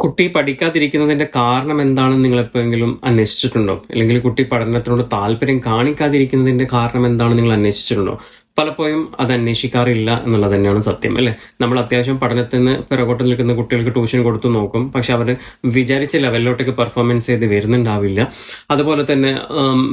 കുട്ടി പഠിക്കാതിരിക്കുന്നതിന്റെ കാരണം എന്താണെന്ന് നിങ്ങൾ എപ്പോഴെങ്കിലും അന്വേഷിച്ചിട്ടുണ്ടോ? അല്ലെങ്കിൽ കുട്ടി പഠനത്തിനോട് താല്പര്യം കാണിക്കാതിരിക്കുന്നതിന്റെ കാരണം എന്താണെന്ന് നിങ്ങൾ അന്വേഷിച്ചിട്ടുണ്ടോ? പലപ്പോഴും അത് അന്വേഷിക്കാറില്ല എന്നുള്ളത് തന്നെയാണ് സത്യം അല്ലേ? നമ്മൾ അത്യാവശ്യം പഠനത്തിൽ നിന്ന് പിറകോട്ട് നിൽക്കുന്ന കുട്ടികൾക്ക് ട്യൂഷൻ കൊടുത്തു നോക്കും. പക്ഷെ അവർ വിചാരിച്ച ലെവലിലോട്ടേക്ക് പെർഫോമൻസ് ചെയ്ത് വരുന്നുണ്ടാവില്ല. അതുപോലെ തന്നെ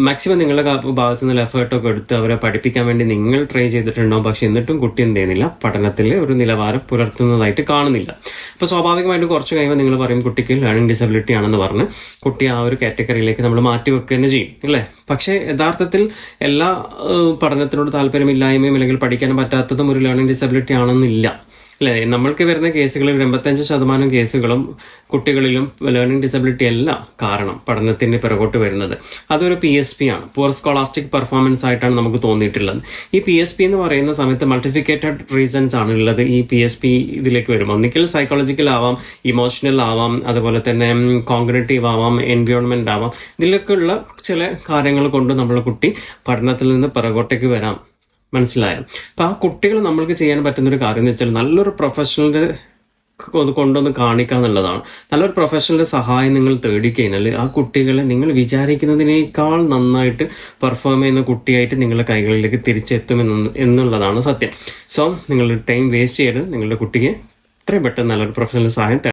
മാക്സിമം നിങ്ങളുടെ ഭാഗത്തു നിന്നുള്ള എഫേർട്ടൊക്കെ എടുത്ത് അവരെ പഠിപ്പിക്കാൻ വേണ്ടി നിങ്ങൾ ട്രൈ ചെയ്തിട്ടുണ്ടാവും. പക്ഷെ എന്നിട്ടും കുട്ടി എന്ത് ചെയ്യുന്നില്ല. പഠനത്തിൽ ഒരു നിലവാരം പുലർത്തുന്നതായിട്ട് കാണുന്നില്ല. അപ്പോൾ സ്വാഭാവികമായിട്ട് കുറച്ച് കഴിയുമ്പോൾ നിങ്ങൾ പറയും കുട്ടിക്ക് ലേണിംഗ് ഡിസബിലിറ്റി ആണെന്ന് പറഞ്ഞ് കുട്ടി ആ ഒരു കാറ്റഗറിയിലേക്ക് നമ്മൾ മാറ്റി വെക്കുക തന്നെ ചെയ്യും. അല്ലേ? പക്ഷേ യഥാർത്ഥത്തിൽ എല്ലാ പഠനത്തിനോട് പഠനത്തിനോട് താല്പര്യമില്ലായ്മയും അല്ലെങ്കിൽ പഠിക്കാൻ പറ്റാത്തതും ഒരു ലേണിംഗ് ഡിസബിലിറ്റി ആണെന്നില്ല. അല്ലേ? നമ്മൾക്ക് വരുന്ന കേസുകളിൽ എൺപത്തഞ്ച് ശതമാനം കേസുകളും കുട്ടികളിലും ലേണിംഗ് ഡിസബിലിറ്റി അല്ല കാരണം പഠനത്തിന് പിറകോട്ട് വരുന്നത്. അതൊരു പി എസ് പി ആണ്. പുവർ സ്കോളാസ്റ്റിക് പെർഫോമൻസ് ആയിട്ടാണ് നമുക്ക് തോന്നിയിട്ടുള്ളത്. ഈ പി എസ് പി എന്ന് പറയുന്ന സമയത്ത് മൾട്ടിഫിക്കേറ്റഡ് റീസൺസ് ആണ് ഉള്ളത് ഈ പി എസ് പി ഇതിലേക്ക് വരും ഒന്നിക്കൽ സൈക്കോളജിക്കൽ ആവാം ഇമോഷണൽ ആവാം അതുപോലെ തന്നെ കോൺഗ്രറ്റീവ് ആവാം എൻവയോൺമെന്റ് ആവാം. ഇതിലൊക്കെയുള്ള ചില കാര്യങ്ങൾ കൊണ്ട് നമ്മുടെ കുട്ടി പഠനത്തിൽ നിന്ന് പിറകോട്ടേക്ക് വരാം. മനസ്സിലായോ. അപ്പൊ ആ കുട്ടികൾ നമ്മൾക്ക് ചെയ്യാൻ പറ്റുന്ന ഒരു കാര്യം എന്ന് വെച്ചാൽ നല്ലൊരു പ്രൊഫഷണലിന്റെ കൊണ്ടുവന്ന് കാണിക്കുക എന്നുള്ളതാണ്. നല്ലൊരു പ്രൊഫഷണലിന്റെ സഹായം നിങ്ങൾ തേടിക്കഴിഞ്ഞാൽ ആ കുട്ടികളെ നിങ്ങൾ വിചാരിക്കുന്നതിനേക്കാൾ നന്നായിട്ട് പെർഫോം ചെയ്യുന്ന കുട്ടിയായിട്ട് നിങ്ങളുടെ കൈകളിലേക്ക് തിരിച്ചെത്തും എന്നുള്ളതാണ് സത്യം. സോ നിങ്ങൾ ടൈം വേസ്റ്റ് ചെയ്ത് നിങ്ങളുടെ കുട്ടിക്ക് എത്രയും പെട്ടെന്ന് നല്ലൊരു പ്രൊഫഷണൽ സഹായം